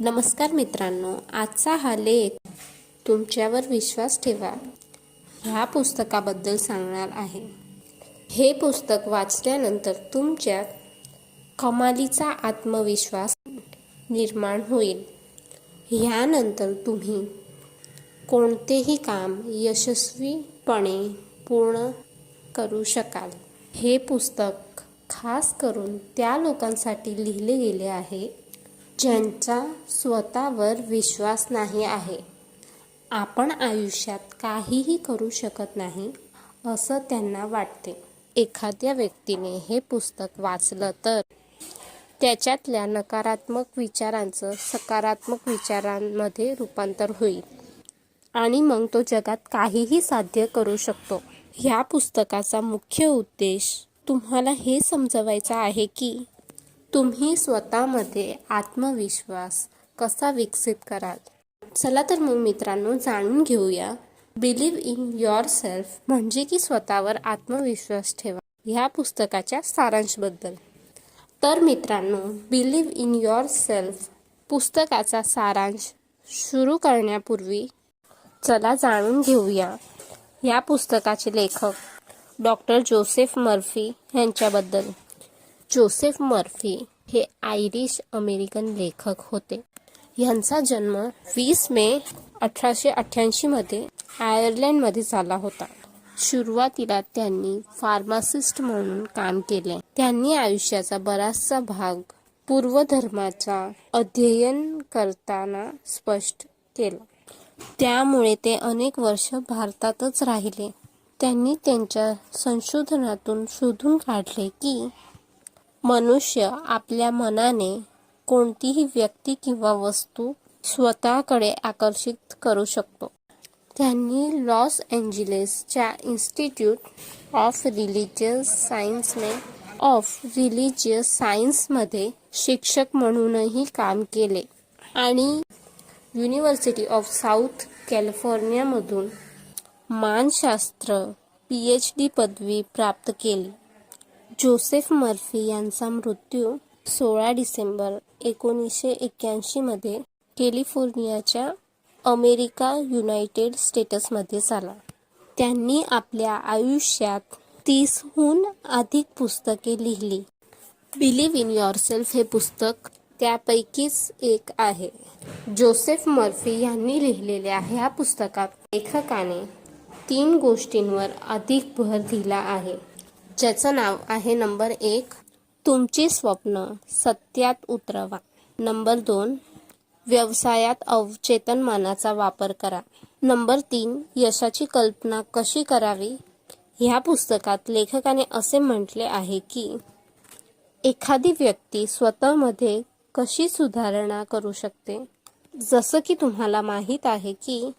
नमस्कार मित्रांनो आजचा हा लेख तुमच्यावर विश्वास ठेवा. ह्या पुस्तकाबद्दल सांगणार आहे. हे पुस्तक वाचल्यानंतर तुमच्यात कमालीचा आत्मविश्वास निर्माण होईल. ह्यानंतर तुम्ही कोणतेही काम यशस्वीपणे पूर्ण करू शकाल. हे पुस्तक खास करून त्या लोकांसाठी लिहिले गेले आहे. ज्यांचा स्वतःवर विश्वास नाही आहे. आपण आयुष्यात काहीही करू शकत नाही असं त्यांना वाटते. एखाद्या व्यक्तीने हे पुस्तक वाचलं तर त्याच्यातल्या नकारात्मक विचारांचं सकारात्मक विचारांमध्ये रूपांतर होईल. आणि मग तो जगात काहीही साध्य करू शकतो. ह्या पुस्तकाचा मुख्य उद्देश तुम्हाला हे समजवायचा आहे की तुम्ही स्वतःमध्ये आत्मविश्वास कसा विकसित कराल? चला तर मग मित्रांनो जाणून घेऊया. बिलीव इन युअर सेल्फ म्हणजे की स्वतःवर आत्मविश्वास ठेवा ह्या पुस्तकाच्या सारांशबद्दल. तर मित्रांनो बिलीव इन युअर सेल्फ पुस्तकाचा सारांश सुरू करण्यापूर्वी चला जाणून घेऊया. या पुस्तकाचे लेखक डॉक्टर जोसेफ मर्फी यांच्याबद्दल. जोसेफ मर्फी हे आयरिश अमेरिकन लेखक होते. यांचा जन्म वीस मे अठराशे अठ्ठ्याऐंशीमध्ये आयर्लंडमध्ये झाला होता. सुरुवातीला त्यांनी फार्मासिस्ट म्हणून काम केले. त्यांनी आयुष्याचा बराचसा भाग पूर्वधर्माचा अध्ययन करताना स्पष्ट केला. त्यामुळे ते अनेक वर्ष भारतातच राहिले. त्यांनी त्यांच्या संशोधनातून शोधून काढले की मनुष्य आपल्या मनाने कोणतीही व्यक्ती किंवा वस्तू स्वतःकडे आकर्षित करू शकतो. त्यांनी लॉस एंजिलेसच्या इन्स्टिट्यूट ऑफ रिलिजियस सायन्सने ऑफ रिलिजियस सायन्समध्ये शिक्षक म्हणूनही काम केले आणि युनिव्हर्सिटी ऑफ साऊथ कॅलिफोर्नियामधून मानशास्त्र पी एच डी पदवी प्राप्त केली. जोसेफ मर्फी यांचा मृत्यू सोळा डिसेंबर एकोणीसशे एक्क्याऐंशीमध्ये कॅलिफोर्नियाच्या अमेरिका युनायटेड स्टेट्समध्ये झाला. त्यांनी आपल्या आयुष्यात तीसहून अधिक पुस्तके लिहिली. बिलीव इन युअरसेल्फ हे पुस्तक त्यापैकीच एक आहे. जोसेफ मर्फी यांनी लिहिलेल्या ह्या पुस्तकात लेखकाने तीन गोष्टींवर अधिक भर दिला आहे. ज्याचं नाव आहे नंबर एक तुमची स्वप्न सत्यात उतरवा. नंबर दोन व्यवसायात अवचेतनमानाचा वापर करा. नंबर तीन यशाची कल्पना कशी करावी? ह्या पुस्तकात लेखकाने असे म्हटले आहे की एखादी व्यक्ती स्वतःमध्ये कशी सुधारणा करू शकते? जसं की तुम्हाला माहीत आहे की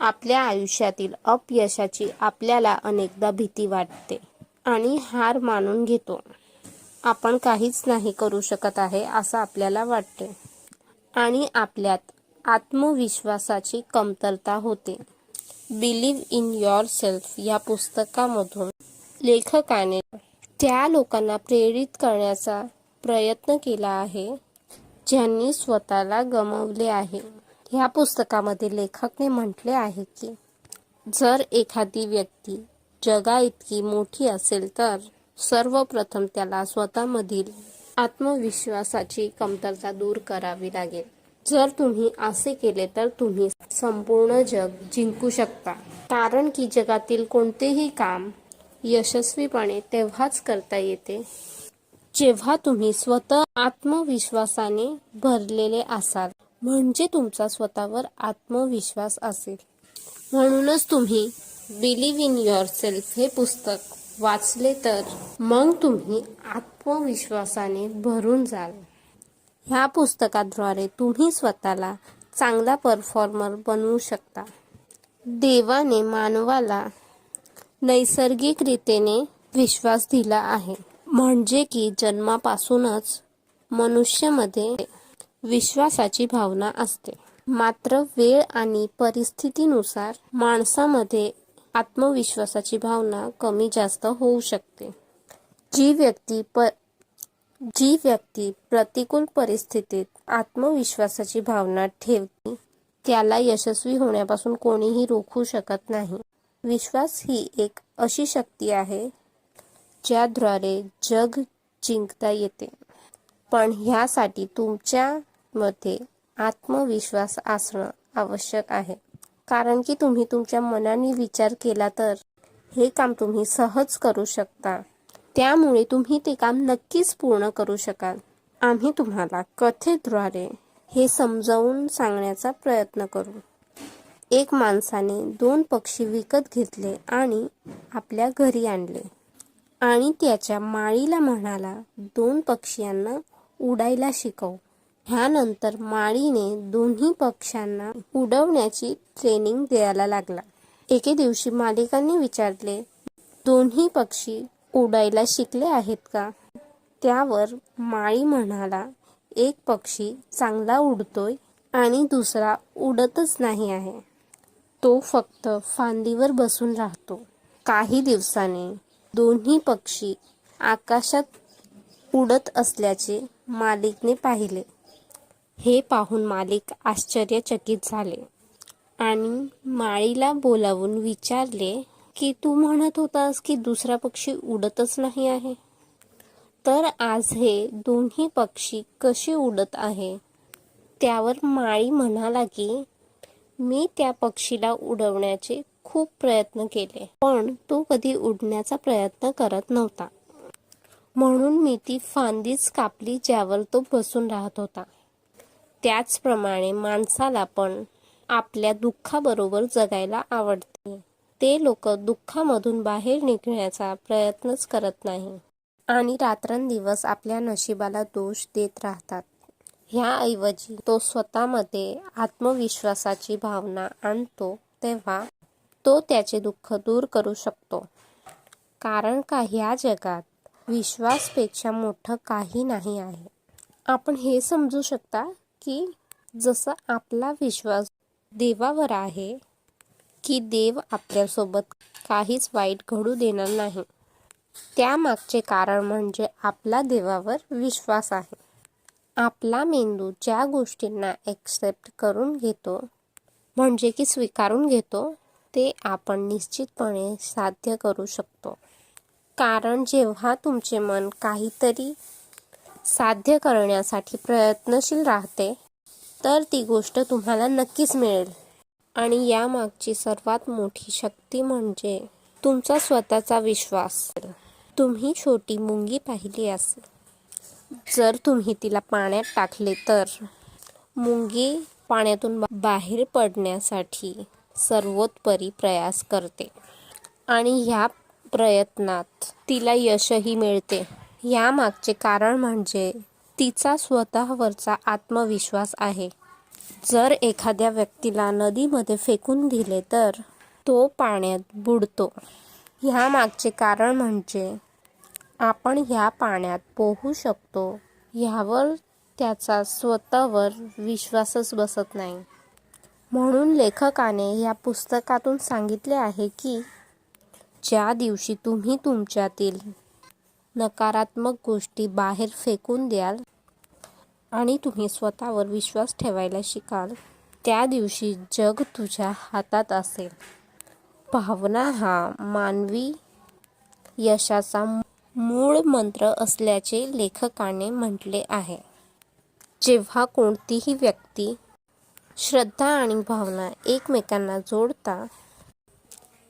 आपल्या आयुष्यातील अपयशाची आपल्याला अनेकदा भीती वाटते. आणि हार मानून घेतो. आपण काहीच नाही करू शकत आहे असं आपल्याला वाटते. आणि आपल्यात आत्मविश्वासाची कमतरता होते. बिलीव्ह इन युअर सेल्फ या पुस्तकामधून लेखकाने त्या लोकांना प्रेरित करण्याचा प्रयत्न केला आहे ज्यांनी स्वतःला गमवले आहे. ह्या पुस्तकामध्ये लेखकने म्हटले आहे की जर एखादी व्यक्ती जगा इतकी मोठी असेल तर सर्वप्रथम त्याला स्वतःमधील आत्मविश्वासाची कमतरता दूर करावी लागेल. जर तुम्ही असे केले तर तुम्ही संपूर्ण जग जिंकू शकता. कारण की जगातील कोणतेही काम यशस्वीपणे तेव्हाच करता येते. जेव्हा तुम्ही स्वतः आत्मविश्वासाने भरलेले असाल म्हणजे तुमचा स्वतःवर आत्मविश्वास असेल. म्हणूनच तुम्ही बिलीव्ह इन युअर सेल्फ हे पुस्तक वाचले तर मग तुम्ही आत्मविश्वासाने भरून जाल. ह्या पुस्तकाद्वारे तुम्ही स्वतःला चांगला परफॉर्मर बनवू शकता. देवाने मानवाला नैसर्गिक रीतीने विश्वास दिला आहे. म्हणजे की जन्मापासूनच मनुष्यामध्ये विश्वासाची भावना असते. मात्र वेळ आणि परिस्थितीनुसार माणसामध्ये आत्मविश्वासाची भावना कमी जास्त होऊ शकते. जी व्यक्ती प जी व्यक्ती प्रतिकूल परिस्थितीत आत्मविश्वासाची भावना ठेवते त्याला यशस्वी होण्यापासून कोणीही रोखू शकत नाही. विश्वास ही एक अशी शक्ती आहे ज्याद्वारे जग जिंकता येते. पण ह्यासाठी तुमच्यामध्ये आत्मविश्वास असणं आवश्यक आहे. कारण की तुम्ही तुमच्या मनाने विचार केला तर हे काम तुम्ही सहज करू शकता. त्यामुळे तुम्ही ते काम नक्कीच पूर्ण करू शकाल. आम्ही तुम्हाला कथेद्वारे हे समजावून सांगण्याचा प्रयत्न करू. एक माणसाने दोन पक्षी विकत घेतले आणि आपल्या घरी आणले. आणि त्याच्या माळीला म्हणाला दोन पक्ष्यांना उडायला शिकव. ह्यानंतर माळीने दोन्ही पक्ष्यांना उडवण्याची ट्रेनिंग द्यायला लागला. एके दिवशी मालिकांनी विचारले दोन्ही पक्षी उडायला शिकले आहेत का? त्यावर माळी म्हणाला एक पक्षी चांगला उडतोय आणि दुसरा उडतच नाही आहे. तो फक्त फांदीवर बसून राहतो. काही दिवसाने दोन्ही पक्षी आकाशात उडत असल्याचे मालिकने पाहिले. हे पाहून मालिक आश्चर्यचकित झाले आणि माळीला बोलावून विचारले की तू म्हणत होतास की दुसरा पक्षी उडतच नाही आहे? तर आज हे दोन्ही पक्षी कसे उडत आहे? त्यावर माळी म्हणाला की मी त्या पक्षीला उडवण्याचे खूप प्रयत्न केले पण तो कधी उडण्याचा प्रयत्न करत नव्हता. म्हणून मी ती फांदीच कापली ज्यावर तो बसून राहत होता. त्याचप्रमाणे माणसाला पण आपल्या दुःखाबरोबर जगायला आवडते. ते लोक दुःखामधून बाहेर निघण्याचा प्रयत्नच करत नाही आणि रात्रंदिवस आपल्या नशिबाला दोष देत राहतात. ह्याऐवजी तो स्वतःमध्ये आत्मविश्वासाची भावना आणतो तेव्हा तो त्याचे दुःख दूर करू शकतो. कारण का ह्या जगात विश्वासपेक्षा मोठं काही नाही आहे. आपण हे समजू शकता? की जसं आपला विश्वास देवावर आहे की देव आपल्यासोबत काहीच वाईट घडू देणार नाही. त्यामागचे कारण म्हणजे आपला देवावर विश्वास आहे. आपला मेंदू ज्या गोष्टींना एक्सेप्ट करून घेतो म्हणजे की स्वीकारून घेतो ते आपण निश्चितपणे साध्य करू शकतो. कारण जेव्हा तुमचे मन काहीतरी साध्य करण्यासाठी प्रयत्नशील राहते तर ती गोष्ट तुम्हाला नक्कीच मिळेल. आणि यामागची सर्वात मोठी शक्ती म्हणजे तुमचा स्वतःचा विश्वास. तुम्ही छोटी मुंगी पाहिली असेल. जर तुम्ही तिला पाण्यात टाकले तर मुंगी पाण्यातून बाहेर पडण्यासाठी सर्वोत्परी प्रयास करते. आणि ह्या प्रयत्नात तिला यशही मिळते. यामागचे कारण म्हणजे तिचा स्वतःवरचा आत्मविश्वास आहे. जर एखाद्या व्यक्तीला नदीमध्ये फेकून दिले तर तो पाण्यात बुडतो. ह्यामागचे कारण म्हणजे आपण ह्या पाण्यात पोहू शकतो. ह्यावर त्याचा स्वतःवर विश्वासच बसत नाही. म्हणून लेखकाने या पुस्तकातून सांगितले आहे की ज्या दिवशी तुम्ही तुमच्यातील नकारात्मक गोष्टी बाहेर फेकून द्याल आणि तुम्ही स्वतःवर विश्वास ठेवायला शिकाल. त्या दिवशी जग तुझ्या हातात असेल. भावना हा मानवी यशाचा मूळ मंत्र असल्याचे लेखकाने म्हटले आहे. जेव्हा कोणतीही व्यक्ती श्रद्धा आणि भावना एकमेकांना जोडता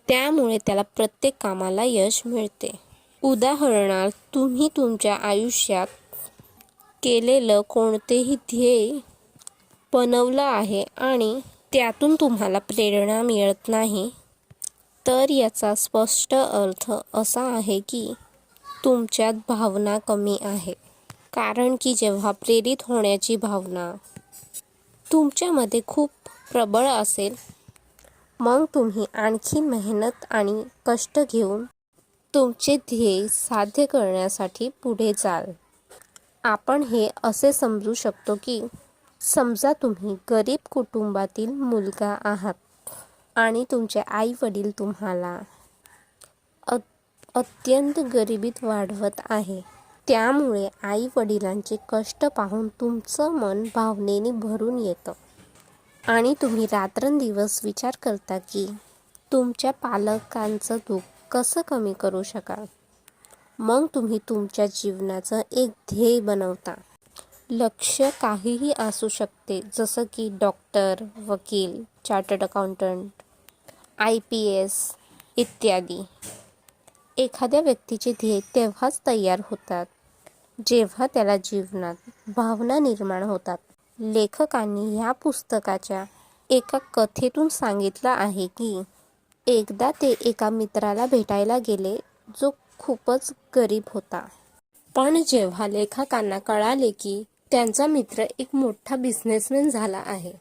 त्यामुळे त्याला प्रत्येक कामाला यश मिळते. उदाहरणार्थ तुम्ही तुमच्या आयुष्यात केलेलं कोणतेही ध्येय बनवलं आहे आणि त्यातून तुम्हाला प्रेरणा मिळत नाही तर याचा स्पष्ट अर्थ असा आहे की तुमच्यात भावना कमी आहे. कारण की जेव्हा प्रेरित होण्याची भावना तुमच्यामध्ये खूप प्रबळ असेल मग तुम्ही आणखी मेहनत आणि कष्ट घेऊन तुमचे ध्येय साध्य करण्यासाठी पुढे जाल. आपण हे असे समजू शकतो की समजा तुम्ही गरीब कुटुंबातील मुलगा आहात आणि तुमचे आई वडील तुम्हाला अत्यंत गरिबीत वाढवत आहे. त्यामुळे आई वडिलांचे कष्ट पाहून तुमचं मन भावनेने भरून येतं. आणि तुम्ही रात्रंदिवस विचार करता की तुमच्या पालकांचं दुःख कसं कमी करू शकाल? मग तुम्ही तुमच्या जीवनाचं एक ध्येय बनवता. लक्ष काहीही असू शकते जसं की डॉक्टर वकील chartered accountant I P S इत्यादी. एखाद्या व्यक्तीचे ध्येय तेव्हाच तयार होतात जेव्हा त्याला जीवनात भावना निर्माण होतात. लेखकांनी ह्या पुस्तकाच्या एका कथेतून सांगितलं आहे की एकदा ते एका मित्राला भेटायला गेले जो खूपच गरीब होता. पण जेव्हा लेखकांना कळाले की त्यांचा मित्र एक मोठा बिझनेसमॅन झाला आहे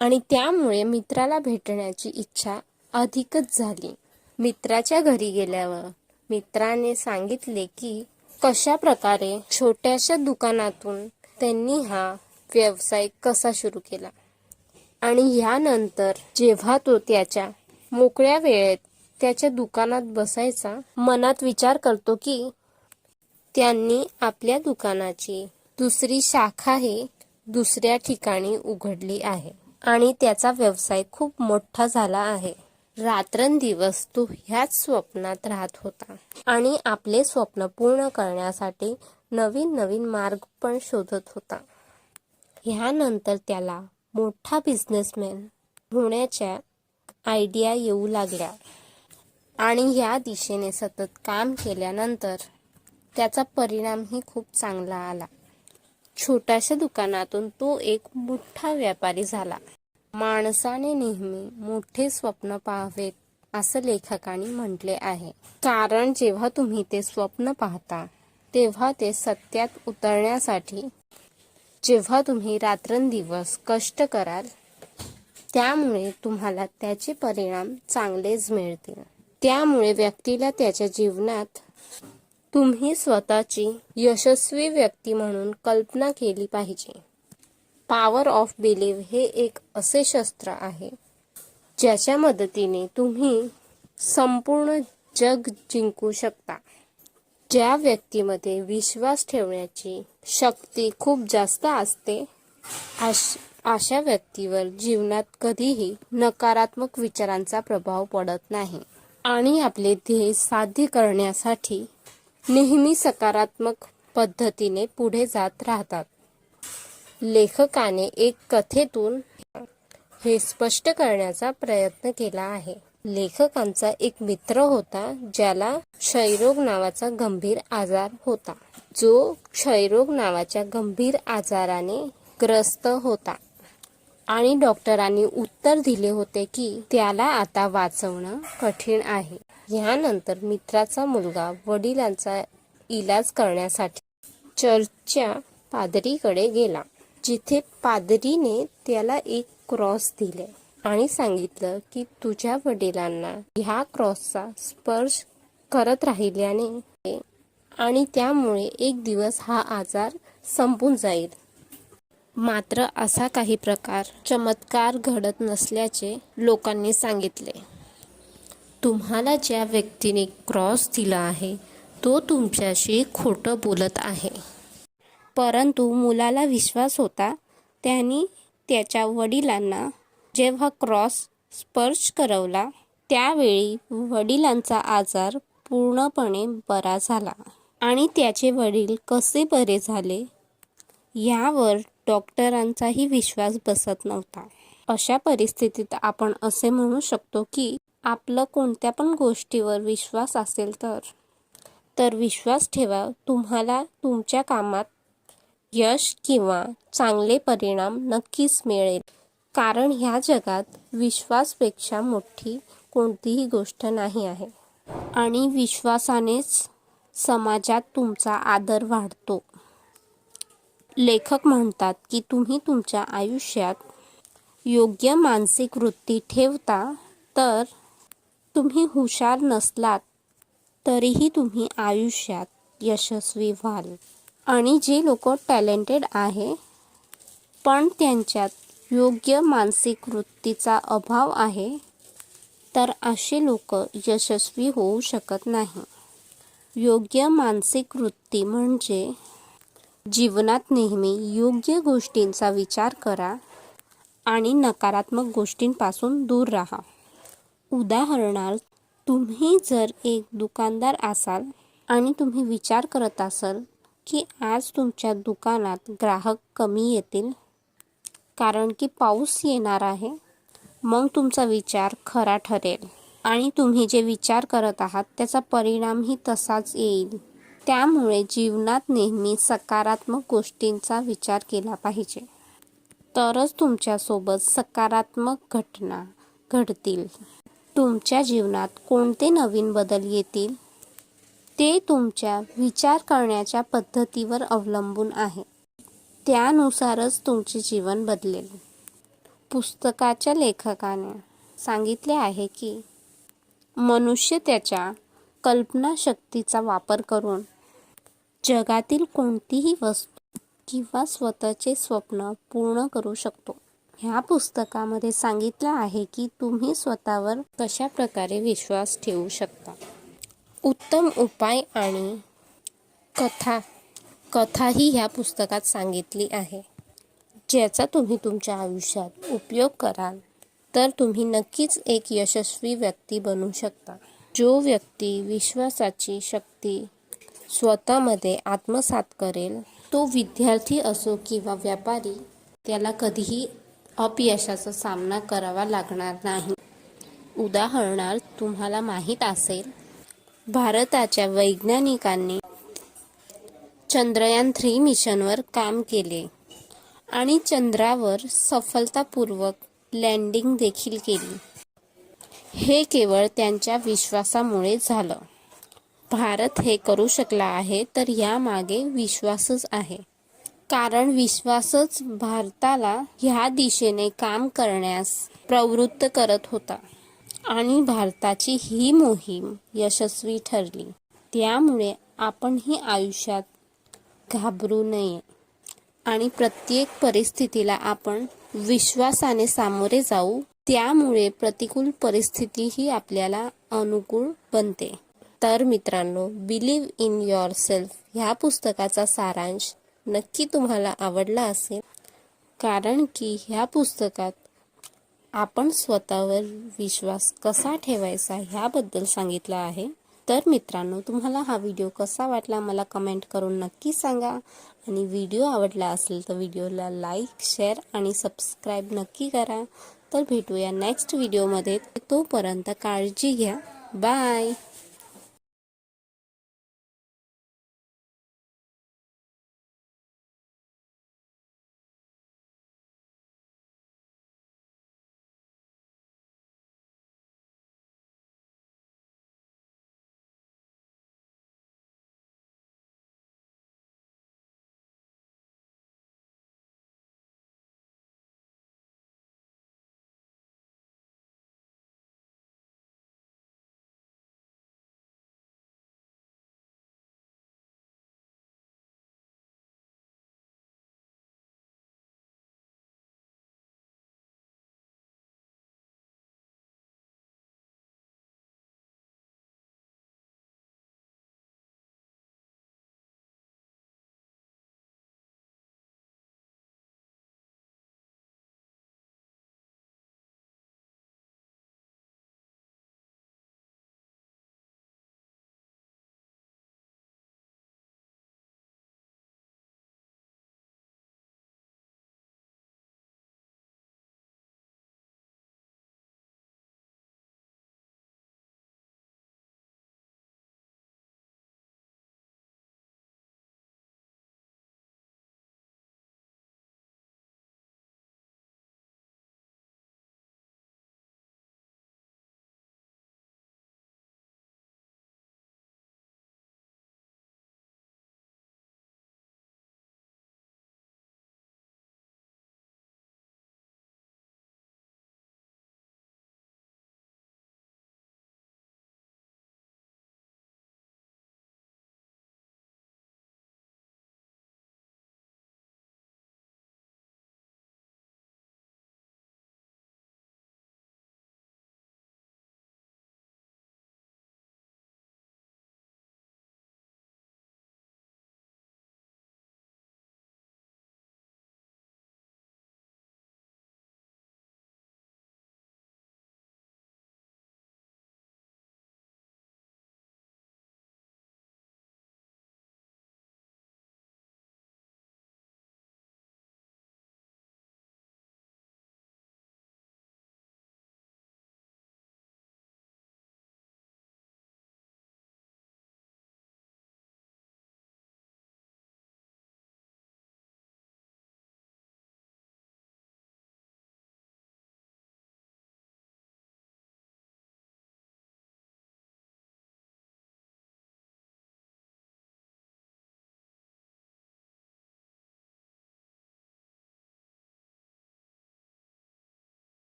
आणि त्यामुळे मित्राला भेटण्याची इच्छा अधिकच झाली. मित्राच्या घरी गेल्यावर मित्राने सांगितले की कशा प्रकारे छोट्याशा दुकानातून त्यांनी हा व्यवसाय कसा सुरू केला आणि ह्यानंतर जेव्हा तो त्याच्या मोकळ्या वेळेत त्याच्या दुकानात बसायचा मनात विचार करतो की त्यांनी आपल्या दुकानाची दुसरी शाखा हे दुसऱ्या ठिकाणी उघडली आहे. आणि त्याचा व्यवसाय खूप मोठा झाला आहे. रात्रंदिवस तो ह्याच स्वप्नात राहत होता. आणि आपले स्वप्न पूर्ण करण्यासाठी नवीन नवीन मार्ग पण शोधत होता. ह्यानंतर त्याला मोठा बिझनेसमॅन होण्याच्या आयडिया येऊ लागल्या. आणि ह्या दिशेने सतत काम केल्यानंतर त्याचा परिणामही खूप चांगला आला. छोट्याशा दुकानातून तो एक मोठा व्यापारी झाला. माणसाने नेहमी मोठे स्वप्न पाहावेत असं लेखकाने म्हटले आहे. कारण जेव्हा तुम्ही ते स्वप्न पाहता तेव्हा ते सत्यात उतरण्यासाठी जेव्हा तुम्ही रात्रंदिवस कष्ट कराल त्यामुळे तुम्हाला त्याचे परिणाम चांगलेच मिळतील. त्यामुळे व्यक्तीला त्याच्या जीवनात तुम्ही स्वतःची यशस्वी व्यक्ती म्हणून कल्पना केली पाहिजे. पॉवर ऑफ बिलीव्ह हे एक असे शस्त्र आहे ज्याच्या मदतीने तुम्ही संपूर्ण जग जिंकू शकता. ज्या व्यक्तीमध्ये विश्वास ठेवण्याची शक्ती खूप जास्त असते अशा व्यक्तीवर जीवनात कधीही नकारात्मक विचारांचा प्रभाव पडत नाही. आणि आपले ध्येय साध्य करण्यासाठी नेहमी सकारात्मक पद्धतीने पुढे जात राहतात. लेखकाने एक कथेतून हे स्पष्ट करण्याचा प्रयत्न केला आहे. लेखकांचा एक मित्र होता ज्याला क्षयरोग नावाचा गंभीर आजार होता. जो क्षयरोग नावाच्या गंभीर आजाराने ग्रस्त होता. आणि डॉक्टरांनी उत्तर दिले होते की त्याला आता वाचवणं कठीण आहे. ह्यानंतर मित्राचा मुलगा वडिलांचा इलाज करण्यासाठी चर्चच्या पादरीकडे गेला जिथे पादरीने त्याला एक क्रॉस दिले आणि सांगितलं की तुझ्या वडिलांना ह्या क्रॉसचा स्पर्श करत राहिल्याने आणि त्यामुळे एक दिवस हा आजार संपून जाईल. मात्र असा काही प्रकार चमत्कार घडत नसल्याचे लोकांनी सांगितले. तुम्हाला ज्या व्यक्तीने क्रॉस दिला आहे तो तुमच्याशी खोटं बोलत आहे. परंतु मुलाला विश्वास होता त्यांनी त्याच्या वडिलांना जेव्हा क्रॉस स्पर्श करवला त्यावेळी वडिलांचा आजार पूर्णपणे बरा झाला. आणि त्याचे वडील कसे बरे झाले? यावर डॉक्टरांचाही विश्वास बसत नव्हता. अशा परिस्थितीत आपण असे म्हणू शकतो की आपलं कोणत्या पण गोष्टीवर विश्वास असेल तर. तर विश्वास ठेवा तुम्हाला तुमच्या कामात यश किंवा चांगले परिणाम नक्कीच मिळेल. कारण ह्या जगात विश्वासपेक्षा मोठी कोणतीही गोष्ट नाही आहे. आणि विश्वासानेच समाजात तुमचा आदर वाढतो. लेखक म्हणतात की तुम्ही तुमच्या आयुष्यात योग्य मानसिक वृत्ती ठेवता तर तुम्ही हुशार नसलात तरीही तुम्ही आयुष्यात यशस्वी व्हाल. आणि जे लोक टॅलेंटेड आहे पण त्यांच्यात योग्य मानसिक वृत्तीचा अभाव आहे तर असे लोक यशस्वी होऊ शकत नाही. योग्य मानसिक वृत्ती म्हणजे जीवनात नेहमी योग्य गोष्टींचा विचार करा आणि नकारात्मक गोष्टींपासून दूर राहा. उदाहरणार्थ तुम्ही जर एक दुकानदार असाल आणि तुम्ही विचार करत असाल की आज तुमच्या दुकानात ग्राहक कमी येतील कारण की पाऊस येणार आहे मग तुमचा विचार खरा ठरेल आणि तुम्ही जे विचार करत आहात त्याचा परिणामही तसाच येईल. त्यामुळे जीवनात नेहमी सकारात्मक गोष्टींचा विचार केला पाहिजे. तरच तुमच्यासोबत सकारात्मक घटना घडतील. तुमच्या जीवनात कोणते नवीन बदल येतील? ते तुमच्या विचार करण्याच्या पद्धतीवर अवलंबून आहे. त्यानुसारच तुमचे जीवन बदलेल. पुस्तकाच्या लेखकाने सांगितले आहे की मनुष्य त्याच्या कल्पनाशक्तीचा वापर करून जगातील कोणतीही वस्तू किंवा स्वतःचे स्वप्न पूर्ण करू शकतो. ह्या पुस्तकामध्ये सांगितलं आहे की तुम्ही स्वतःवर कशा प्रकारे विश्वास ठेवू शकता. उत्तम उपाय आणि कथा कथाही ह्या पुस्तकात सांगितली आहे. ज्याचा तुम्ही तुमच्या आयुष्यात उपयोग कराल तर तुम्ही नक्कीच एक यशस्वी व्यक्ती बनू शकता. जो व्यक्ती विश्वासाची शक्ती स्वतःमध्ये आत्मसात करेल. तो विद्यार्थी असो किंवा व्यापारी त्याला कधीही अपयशाचा सामना करावा लागणार नाही. उदाहरणार्थ तुम्हाला माहीत असेल भारताच्या वैज्ञानिकांनी चंद्रयान थ्री मिशनवर काम केले आणि चंद्रावर सफलतापूर्वक लँडिंग देखील केली. हे केवळ त्यांच्या विश्वासामुळे झालं. भारत हे करू शकला आहे तर यामागे विश्वासच आहे. कारण विश्वासच भारताला ह्या दिशेने काम करण्यास प्रवृत्त करत होता आणि भारताची ही मोहीम यशस्वी ठरली. त्यामुळे आपणही आयुष्यात घाबरू नये आणि प्रत्येक परिस्थितीला आपण विश्वासाने सामोरे जाऊ. त्यामुळे प्रतिकूल परिस्थितीही आपल्याला अनुकूल बनते. तर मित्रांनो बिलीव इन युअर सेल्फ ह्या पुस्तकाचा सारांश नक्की तुम्हाला आवडला असेल. कारण की ह्या पुस्तकात आपण स्वतःवर विश्वास कसा ठेवायचा ह्याबद्दल सांगितलं आहे. तर मित्रांनो तुम्हाला हा व्हिडिओ कसा वाटला मला कमेंट करून नक्की सांगा. आणि व्हिडिओ आवडला असेल तर व्हिडिओला लाईक शेअर आणि सबस्क्राईब नक्की करा. तर भेटूया नेक्स्ट व्हिडिओमध्ये तोपर्यंत काळजी घ्या. बाय